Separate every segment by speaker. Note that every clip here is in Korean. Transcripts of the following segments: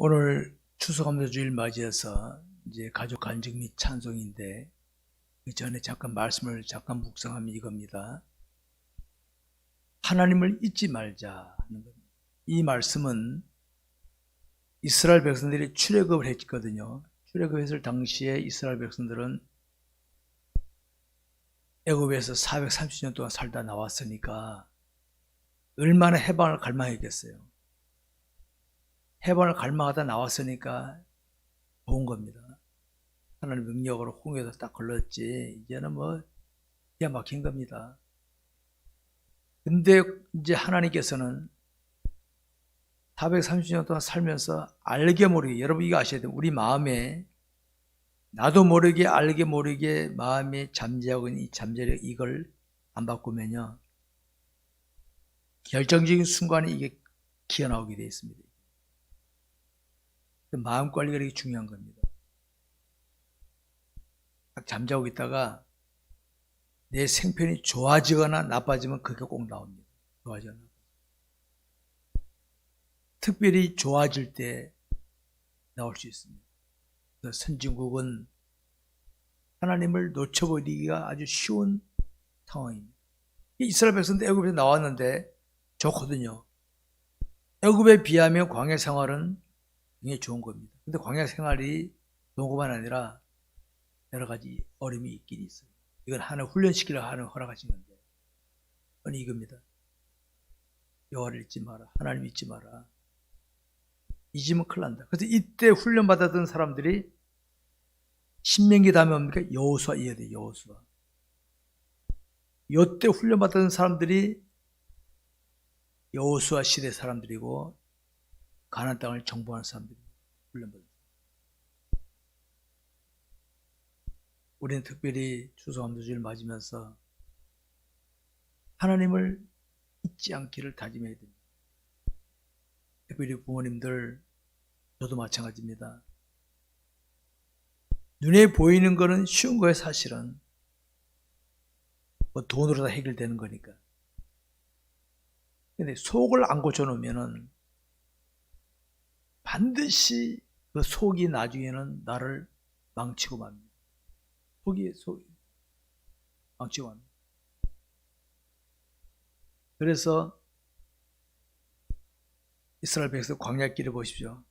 Speaker 1: 오늘 추수감사 주일 맞이해서 이제 가족 간증 및 찬송인데 그 전에 잠깐 말씀을 잠깐 묵상하면 이겁니다. 하나님을 잊지 말자 하는 겁니다. 이 말씀은 이스라엘 백성들이 출애굽을 했거든요. 출애굽했을 당시에 이스라엘 백성들은 애굽에서 430년 동안 살다 나왔으니까 얼마나 해방을 갈망했겠어요. 해방을 갈망하다 나왔으니까 좋은 겁니다. 하나님 능력으로 홍해에서 딱 걸렸지. 이제는 뭐, 기가 막힌 겁니다. 근데 이제 하나님께서는 430년 동안 살면서 알게 모르게, 여러분 이거 아셔야 돼요. 우리 마음에 나도 모르게 알게 모르게 마음에 잠재하고 있는 이 잠재력 이걸 안 바꾸면요. 결정적인 순간에 이게 기어나오게 되어 있습니다. 그 마음 관리가 되게 중요한 겁니다. 딱 잠자고 있다가 내 생편이 좋아지거나 나빠지면 그게 꼭 나옵니다. 좋아지거나. 특별히 좋아질 때 나올 수 있습니다. 그래서 선진국은 하나님을 놓쳐버리기가 아주 쉬운 상황입니다. 이스라엘 백성도 애굽에서 나왔는데 좋거든요. 애굽에 비하면 광야 생활은 굉장히 좋은 겁니다. 근데 광야 생활이 것만 아니라 여러 가지 어려움이 있긴 있어요. 이건 하나 훈련시키려 하는 허락하신 건데. 아니 이겁니다. 여호와를 잊지 마라. 하나님 잊지 마라. 잊으면 큰일 난다. 그래서 이때 훈련받았던 사람들이 신명기 다음에 뭡니까? 여호수아 이어야 돼. 여호수아. 요때 훈련받았던 사람들이 여호수아 시대 사람들이고 가나안 땅을 정복하는 사람들이 훈련받았어요. 우리는 특별히 추수 감사주를 맞으면서 하나님을 잊지 않기를 다짐해야 됩니다. 특별히 부모님들, 저도 마찬가지입니다. 눈에 보이는 거는 쉬운 거예요, 사실은. 뭐 돈으로 다 해결되는 거니까. 근데 속을 안 고쳐놓으면은 반드시 그 속이 나중에는 나를 망치고 맙니다. 속이, 속, 망치고 맙니다. 그래서 이스라엘 백성 광야길을 보십시오.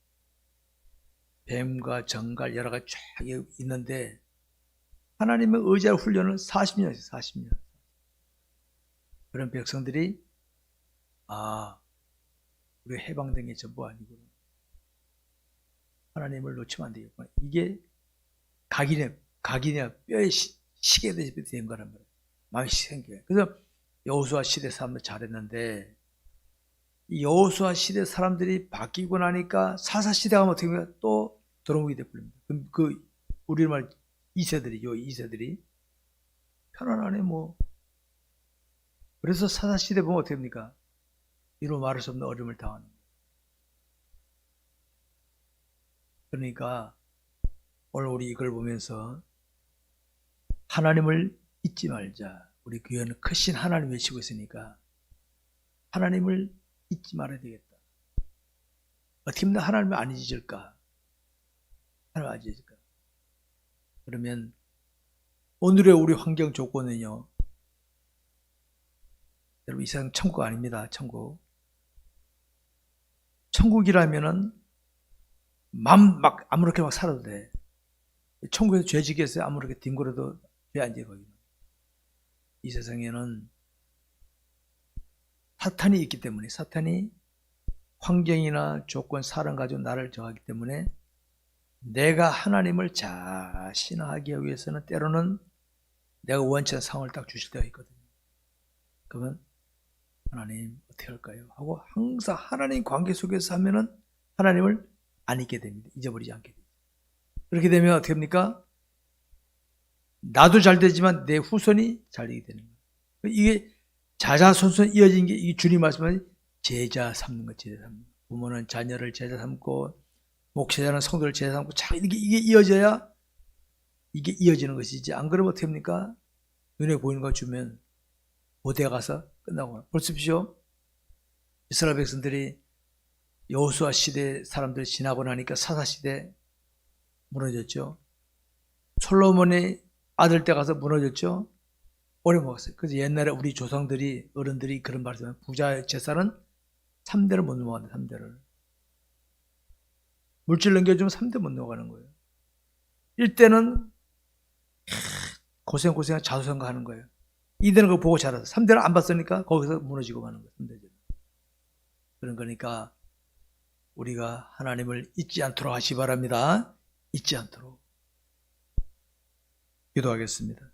Speaker 1: 뱀과 정갈 여러 가지 쫙 있는데 하나님의 의지할 훈련을 40년 했어요. 40년. 그런 백성들이 아 우리 해방된 게 전부 아니구나. 하나님을 놓치면 안 되겠구나. 이게 각이냐 각이냐 뼈에 시, 시게 된 거란 말이에요. 마음이 생겨요. 그래서 여호수아 시대 사람들 잘했는데 이 여호수아 시대 사람들이 바뀌고 나니까 사사 시대가 뭐 어떻게 보면 또 들어오게 돼버립니다. 그럼 그 우리말 이세들이 요 이세들이 편안하네 뭐. 그래서 사사 시대 보면 어떻게 됩니까? 이로 말할 수 없는 어려움을 당하는 거예요. 그러니까 오늘 우리 이걸 보면서 하나님을 잊지 말자. 우리 교회는 크신 하나님 외치고 있으니까 하나님을 잊지 말아야 되겠다. 어떻게 하면 하나님을 안 잊을까? 하나님 안 잊을까? 그러면 오늘의 우리 환경 조건은요. 여러분 이 세상 천국 아닙니다. 천국. 천국이라면은 맘 막 아무렇게 막 살아도 돼. 천국에서 죄 지겠어요. 아무렇게 뒹굴어도 죄 안 지거든요. 이 세상에는 사탄이 있기 때문에 사탄이 환경이나 조건, 사람 가지고 나를 정하기 때문에 내가 하나님을 잘 신화하기 위해서는 때로는 내가 원치 않은 상황을 딱 주실 때가 있거든요. 그러면 하나님 어떻게 할까요? 하고 항상 하나님 관계 속에서 하면은 하나님을 안 잊게 됩니다. 잊어버리지 않게 됩니다. 그렇게 되면 어떻게 됩니까? 나도 잘 되지만 내 후손이 잘 되게 되는 거예요. 이게 자자손손 이어진 게 이 주님 말씀은 제자 삼는 것, 제자 삼는 것. 부모는 자녀를 제자 삼고 목회자는 성도를 제자 삼고 참 이게 이게 이어져야 이게 이어지는 것이지. 안 그러면 어떻게 합니까? 눈에 보이는 거 주면 어디에 가서 끝나고 보십시오. 이스라엘 백성들이 여호수아 시대 사람들이 지나고 나니까 사사 시대 무너졌죠. 솔로몬의 아들 때 가서 무너졌죠. 오래 먹었어요. 그래서 옛날에 우리 조상들이 어른들이 그런 말씀을 부자 재산은 3대를 못 넘어간다. 3대를. 물질 넘겨주면 3대 못 넘어가는 거예요. 1대는 고생 고생 자수성가 하는 거예요. 2대는 그거 보고 자라서 3대를 안 봤으니까 거기서 무너지고 가는 거예요. 3대죠. 그런 거니까 우리가 하나님을 잊지 않도록 하시 바랍니다. 잊지 않도록. 기도하겠습니다.